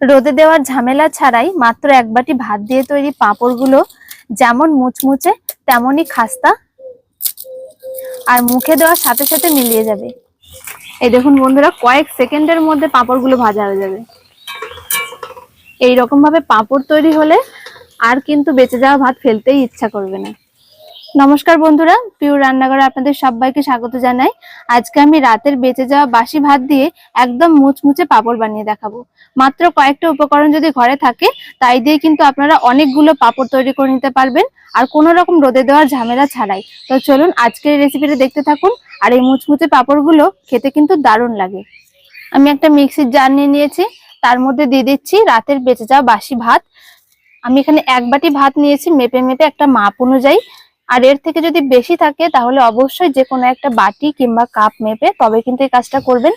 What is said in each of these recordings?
রোদে দেওয়ার ঝামেলা ছাড়াই মাত্র এক বাটি ভাত দিয়ে তৈরি পাঁপড়গুলো যেমন মুচমুচে, তেমনই খাস্তা আর মুখে দেওয়ার সাথে সাথে মিলিয়ে যাবে। এই দেখুন বন্ধুরা, কয়েক সেকেন্ডের মধ্যে পাঁপড়গুলো ভাজা হয়ে যাবে। এই রকম ভাবে পাঁপড় তৈরি হলে আর কিন্তু বেঁচে যাওয়া ভাত ফেলতেই ইচ্ছা করবে না। নমস্কার বন্ধুরা পিওর রান্নাঘরে আপনাদের সবাইকে স্বাগত জানাই। আজকে আমি রাতের বেঁচে যাওয়া বাসি ভাত দিয়ে একদম মুচমুচে পাপড় বানিয়ে দেখাবো। মাত্র কয়েকটা উপকরণ যদি ঘরে থাকে, তাই দিয়ে কিন্তু আপনারা অনেকগুলো পাপড় তৈরি করে নিতে পারবেন, আর কোনো রকম রোদে দেওয়ার ঝামেলা ছাড়াই। তো চলুন আজকের রেসিপিটা দেখতে থাকুন, আর এই মুচমুচে পাঁপড়গুলো খেতে কিন্তু দারুণ লাগে। আমি একটা মিক্সির জার নিয়ে নিয়েছি, তার মধ্যে দিয়ে দিচ্ছি রাতের বেঁচে যাওয়া বাসি ভাত। আমি এখানে এক বাটি ভাত নিয়েছি, মেপে মেপে একটা মাপ অনুযায়ী। আর এর থেকে যদি বেশি থাকে, তাহলে অবশ্যই যে কোনো একটা বাটি কিংবা কাপ মেপে তবে কিন্তু এই কাজটা করবেন।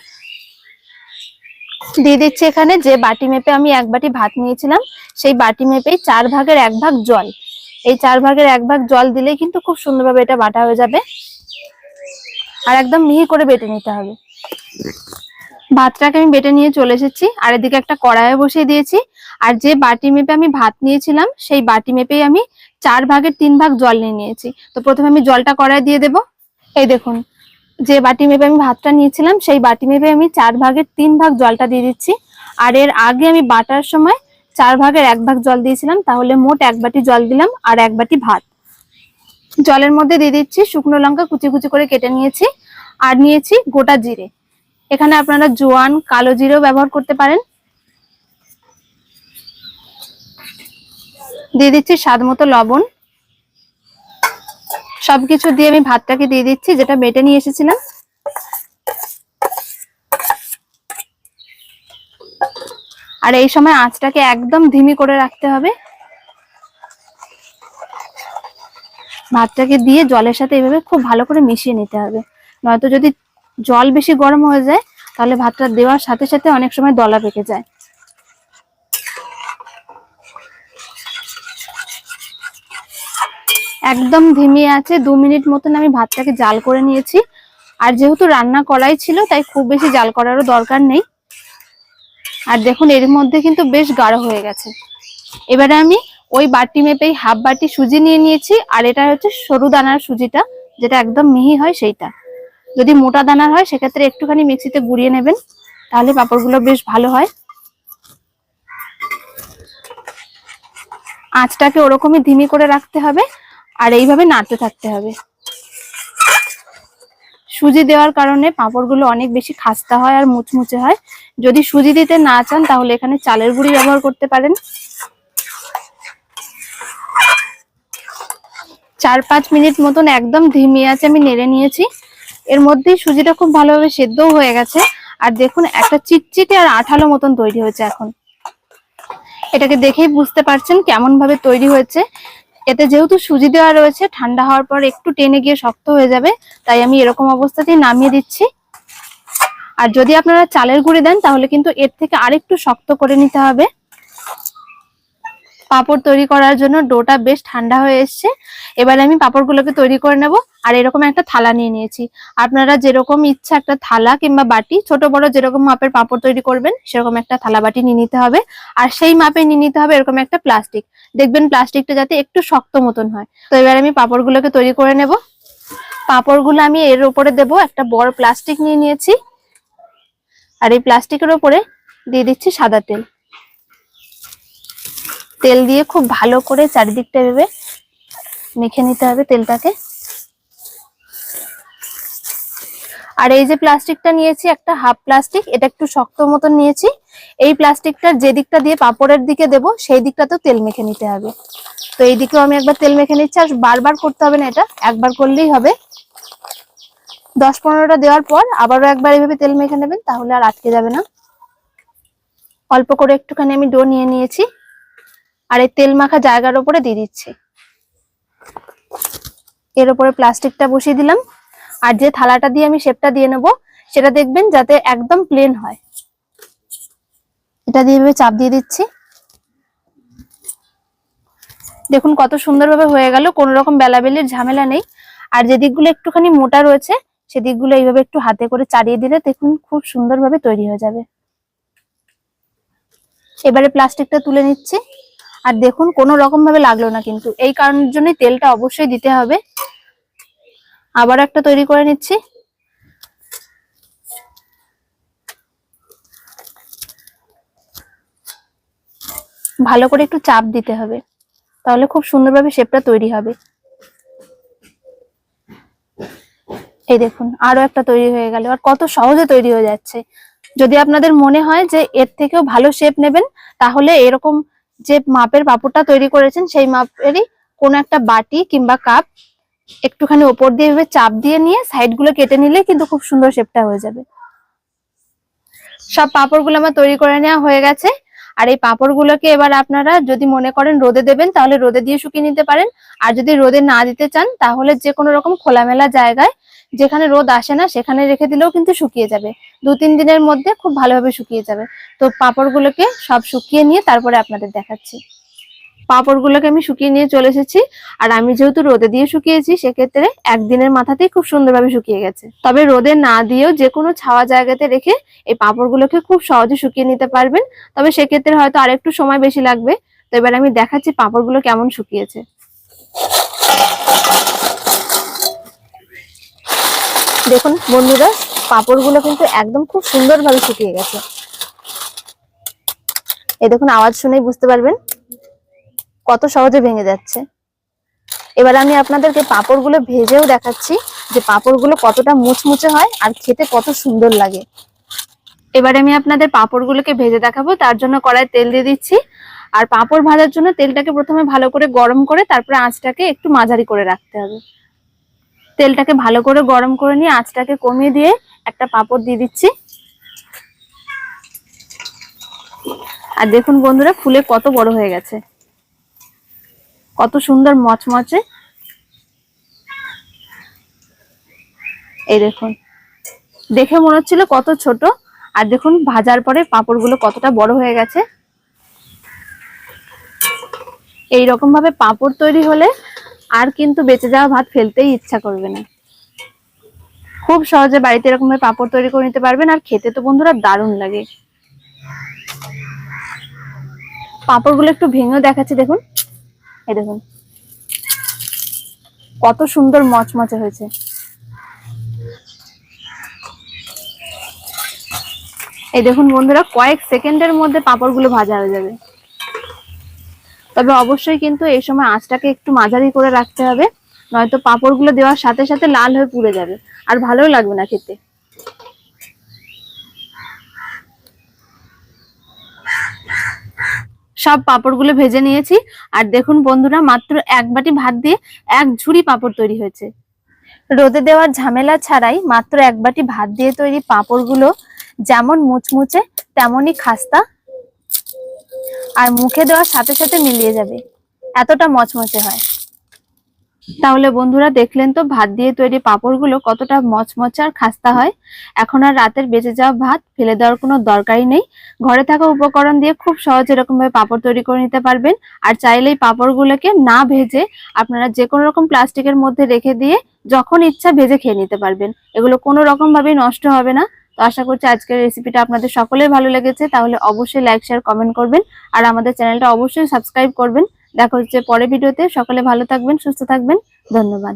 দিয়ে দিচ্ছি এখানে যে বাটি মেপে আমি এক বাটি ভাত নিয়েছিলাম, সেই বাটি মেপেই চার ভাগের এক ভাগ জল। এই চার ভাগের এক ভাগ জল দিলেই কিন্তু খুব সুন্দরভাবে এটা বাটা হয়ে যাবে। আর একদম মিহি করে বেটে নিতে হবে। ভাতটাকে আমি বেটে নিয়ে চলে এসেছি, আর এদিকে একটা কড়াইয়ে বসিয়ে দিয়েছি। আর যে বাটি মেপে আমি ভাত নিয়েছিলাম, সেই বাটি মেপেই আমি চার ভাগের তিন ভাগ জল নিয়ে নিয়েছি। তো প্রথমে আমি জলটা কড়াই দিয়ে দেব। এই দেখুন, যে বাটি মেপে আমি ভাতটা নিয়েছিলাম, সেই বাটি মেপে আমি চার ভাগের তিন ভাগ জলটা দিয়ে দিচ্ছি। আর এর আগে আমি বাটার সময় চার ভাগের এক ভাগ জল দিয়েছিলাম, তাহলে মোট এক বাটি জল দিলাম আর এক বাটি ভাত। জলের মধ্যে দিয়ে দিচ্ছি শুকনো লঙ্কা কুচি কুচি করে কেটে নিয়েছি, আর নিয়েছি গোটা জিরে। এখানে আপনারা জোয়ান, কালো জিরেও ব্যবহার করতে পারেন। দিয়ে দিচ্ছি স্বাদ মতো লবণ। সবকিছু দিয়ে আমি ভাতটাকে দিয়ে দিচ্ছি, যেটা বেটে নিয়ে এসেছিলাম। আর এই সময় আঁচটাকে একদম ধিমি করে রাখতে হবে। ভাতটাকে দিয়ে জলের সাথে এভাবে খুব ভালো করে মিশিয়ে নিতে হবে। নয়তো যদি জল বেশি গরম হয়ে যায়, তাহলে ভাতটা দেওয়ার সাথে সাথে অনেক সময় দলা পেকে যায়। একদম ধিমি আছে। দু মিনিট মতন আমি ভাতটাকে জাল করে নিয়েছি। আর যেহেতু রান্না করাই ছিল, তাই খুব বেশি জাল করারও দরকার নেই। আর দেখুন, এর মধ্যে কিন্তু বেশ গাঢ় হয়ে গেছে। এবারে আমি ওই বাটি মেপেই হাফ বাটি সুজি নিয়ে নিয়েছি, আর এটা হচ্ছে সরু দানার সুজিটা, যেটা একদম মিহি হয় সেইটা। যদি মোটা দানার হয়, সেক্ষেত্রে একটুখানি মিক্সিতে গুঁড়িয়ে নেবেন, তাহলে পাঁপড়গুলো বেশ ভালো হয়। আঁচটাকে ওরকমই ধিমি করে রাখতে হবে। আর এইভাবে নাড়তে থাকতে হবে। সুজি দেওয়ার কারণে পাঁপড়গুলো অনেক বেশি খাস্তা হয় আর মুচমুচে হয়। যদি সুজি দিতে না চান, তাহলে এখানে চালের গুঁড়ি ব্যবহার করতে পারেন। চার পাঁচ মিনিট মতন একদম ধিমি আছে আমি নেড়ে নিয়েছি। এর মধ্যেই সুজিটা খুব ভালোভাবে সেদ্ধও হয়ে গেছে। আর দেখুন, একটা চিটচিটে আর আঠালো মতন তৈরি হয়েছে এখন। এটাকে দেখেই বুঝতে পারছেন কেমন ভাবে তৈরি হয়েছে। এতে যেহেতু সুজি দেওয়া রয়েছে, ঠান্ডা হওয়ার পর একটু টেনে গিয়ে শক্ত হয়ে যাবে, তাই আমি এরকম অবস্থাতেই নামিয়ে দিচ্ছি। আর যদি আপনারা চালের গুঁড়ি দেন, তাহলে কিন্তু এর থেকে আরেকটু শক্ত করে নিতে হবে। পাপড় তৈরি করার জন্য ডোটা বেশ ঠান্ডা হয়ে এসছে। এবারে আমি পাপড়গুলোকে তৈরি করে নেব আর এরকম একটা থালা নিয়ে নিয়েছি। আপনারা যেরকম ইচ্ছা একটা থালা কিংবা বাটি, ছোট বড় যেরকম মাপের পাপড় তৈরি করবেন, সেরকম একটা থালা বাটি নিয়ে নিতে হবে। আর সেই মাপে নিয়ে নিতে হবে এরকম একটা প্লাস্টিক। দেখবেন প্লাস্টিকটা যাতে একটু শক্ত মতন হয়। তো এবার আমি পাপড়গুলোকে তৈরি করে নেব। পাপড়গুলো আমি এর উপরে দেব একটা বড় প্লাস্টিক নিয়ে নিয়েছি। আর এই প্লাস্টিকের উপরে দিয়ে দিচ্ছি সাদা তেল। তেল দিয়ে খুব ভালো করে চারিদিকটা ভেবে মেখে নিতে হবে তেলটাকে। আর এই যে প্লাস্টিকটা নিয়েছি, একটা হাফ প্লাস্টিক, এটা একটু শক্ত মতন নিয়েছি। এই প্লাস্টিকটার যে দিকটা দিয়ে পাপড়ের দিকে দেব, সেই দিকটাতেও তেল মেখে নিতে হবে। তো এই দিকেও আমি একবার তেল মেখে নিচ্ছি, আর বারবার করতে হবে না এটা, একবার করলেই হবে। দশ পনেরোটা দেওয়ার পর আবারও একবার এইভাবে তেল মেখে নেবেন, তাহলে আর আটকে যাবে না। অল্প করে একটুখানি আমি ডো নিয়ে নিয়েছি। আর এই তেল মাখা জায়গার উপরে দিয়ে দিচ্ছি। এর উপরে প্লাস্টিকটা বসিয়ে দিলাম। আর যে থালাটা দিয়ে আমি শেপটা দিয়ে নেব, সেটা দেখবেন যাতে একদম প্লেন হয়। এটা দিয়ে চাপ দিয়ে দিচ্ছি। দেখুন কত সুন্দরভাবে হয়ে গেল, কোনো রকম বেলাবেলির ঝামেলা নেই। আর যে দিকগুলো একটুখানি মোটা রয়েছে সেদিকগুলো এইভাবে একটু হাতে করে চাড়িয়ে দিলে দেখুন খুব সুন্দরভাবে তৈরি হয়ে যাবে। এবারে প্লাস্টিকটা তুলে নিচ্ছি। আর দেখুন, কোনো রকম ভাবে লাগল না কিন্তু। এই কারণের জন্যই তেলটা অবশ্যই দিতে হবে। আবার একটা তৈরি করে নিচ্ছি। ভালো করে একটু চাপ দিতে হবে, তাহলে খুব সুন্দরভাবে শেপটা তৈরি হবে। এই দেখুন, আরও একটা তৈরি হয়ে গেল, আর কত সহজে তৈরি হয়ে যাচ্ছে। যদি আপনাদের মনে হয় যে এর থেকেও ভালো শেপ নেবেন, তাহলে এরকম যে মাপের পাপড়টা তৈরি করেছেন, সেই মাপেরই কোনো একটা বাটি কিংবা কাপ একটুখানি ওপর দিয়ে চাপ দিয়ে নিয়ে সাইডগুলো কেটে নিলে কিন্তু খুব সুন্দর শেপটা হয়ে যাবে। সব পাপড়গুলো আমার তৈরি করে নেওয়া হয়ে গেছে। আর এই পাঁপড়গুলোকে এবার আপনারা যদি মনে করেন রোদে দেবেন, তাহলে রোদে দিয়ে শুকিয়ে নিতে পারেন। আর যদি রোদে না দিতে চান, তাহলে যে কোনো রকম খোলামেলা জায়গায় যেখানে রোদ আসে না, সেখানে রেখে দিলেও কিন্তু শুকিয়ে যাবে। দু তিন দিনের মধ্যে খুব ভালোভাবে শুকিয়ে যাবে। তো পাঁপড়গুলোকে সব শুকিয়ে নিয়ে তারপরে আপনাদের দেখাচ্ছি। পাপড়গুলোকে আমি শুকিয়ে নিয়ে চলে এসেছি। আর আমি যেহেতু রোদে দিয়ে শুকিয়েছি, সেক্ষেত্রে একদিনের মাথাতেই খুব সুন্দরভাবে শুকিয়ে গেছে। তবে রোদে না দিয়েও যে কোনো ছাওয়া জায়গাতে রেখে এই পাপড়গুলোকে খুব সহজে শুকিয়ে নিতে পারবেন। তবে সেক্ষেত্রে হয়তো আরেকটু সময় বেশি লাগবে। তো এবার আমি দেখাচ্ছি পাপড়গুলো কেমন শুকিয়েছে। দেখুন বন্ধুরা, পাপড়গুলো কিন্তু একদম খুব সুন্দরভাবে শুকিয়ে গেছে। এই দেখুন, আওয়াজ শুনেই বুঝতে পারবেন। কত সহজে ভেঙে যাচ্ছে। এবার আমি আপনাদেরকে পাপড়গুলো ভেজেও দেখাচ্ছি যে পাপড়গুলো কতটা মুচমুচে হয় আর খেতে কত সুন্দর লাগে। এবার আমি আপনাদের পাপড়গুলোকে ভেজে দেখাবো, তার জন্য কড়াই তেল দিয়ে দিচ্ছি। আর পাপড় ভাজার জন্য তেলটাকে প্রথমে ভালো করে গরম করে তারপরে আঁচটাকে একটু মাঝারি করে রাখতে হবে। তেলটাকে ভালো করে গরম করে নিয়ে আঁচটাকে কমিয়ে দিয়ে একটা পাপড় দিয়ে দিচ্ছি। আর দেখুন বন্ধুরা, ফুলে কত বড় হয়ে গেছে। কত সুন্দর মচমচে। এই দেখুন, দেখে মনে হচ্ছিল কত ছোট। আর দেখুন, ভাজার পরে পাঁপড়গুলো কতটা বড় হয়ে গেছে। এই রকম ভাবে পাঁপড় তৈরি হলে আর কিন্তু বেঁচে যাওয়া ভাত ফেলতেই ইচ্ছা করবে না। খুব সহজে বাড়িতে এরকম ভাবে পাঁপড় তৈরি করে নিতে পারবেন, আর খেতে তো বন্ধুরা দারুণ লাগে। পাঁপড়গুলো একটু ভেঙেও দেখাচ্ছে, দেখুন। এই দেখুন। কত সুন্দর মচমচে হয়েছে। এই দেখুন বন্ধুরা, কয়েক সেকেন্ডের মধ্যে পাঁপড়গুলো ভাজা হয়ে যাবে। তবে অবশ্যই কিন্তু এই সময় আঁচটাকে একটু মাঝারি করে রাখতে হবে, নয়তো পাঁপড়গুলো দেওয়ার সাথে সাথে লাল হয়ে পুড়ে যাবে, আর ভালোও লাগবে না খেতে। সব পাঁপড়গুলো ভেজে নিয়েছি। আর দেখুন বন্ধুরা, মাত্র এক বাটি ভাত দিয়ে এক ঝুড়ি পাঁপড় তৈরি হয়েছে। রোদে দেওয়ার ঝামেলা ছাড়াই মাত্র এক বাটি ভাত দিয়ে তৈরি পাঁপড়গুলো যেমন মুচমুচে, তেমনই খাস্তা আর মুখে দেওয়ার সাথে সাথে মিলিয়ে যাবে। এতটা মচমচে হয়। তাহলে বন্ধুরা দেখলেন তো, ভাত দিয়ে তৈরি পাঁপড়গুলো কতটা মচমচে আর খাস্তা হয়। এখন আর রাতের বেঁচে যাওয়া ভাত ফেলে দেওয়ার কোনো দরকারই নেই। ঘরে থাকা উপকরণ দিয়ে খুব সহজে এরকম ভাবে পাঁপড় তৈরি করে নিতে পারবেন। আর চাইলেই পাঁপড়গুলোকে না ভেজে আপনারা যে কোনো রকম প্লাস্টিকের মধ্যে রেখে দিয়ে যখন ইচ্ছা ভেজে খেয়ে নিতে পারবেন। এগুলো কোনো রকম ভাবেই নষ্ট হবে না। তো আশা করছি আজকের রেসিপিটা আপনাদের সকলের ভালো লেগেছে। তাহলে অবশ্যই লাইক, শেয়ার, কমেন্ট করবেন। আর আমাদের চ্যানেলটা অবশ্যই সাবস্ক্রাইব করবেন। দেখা হচ্ছে পরে ভিডিওতে। সকলে ভালো থাকবেন সুস্থ থাকবেন। ধন্যবাদ।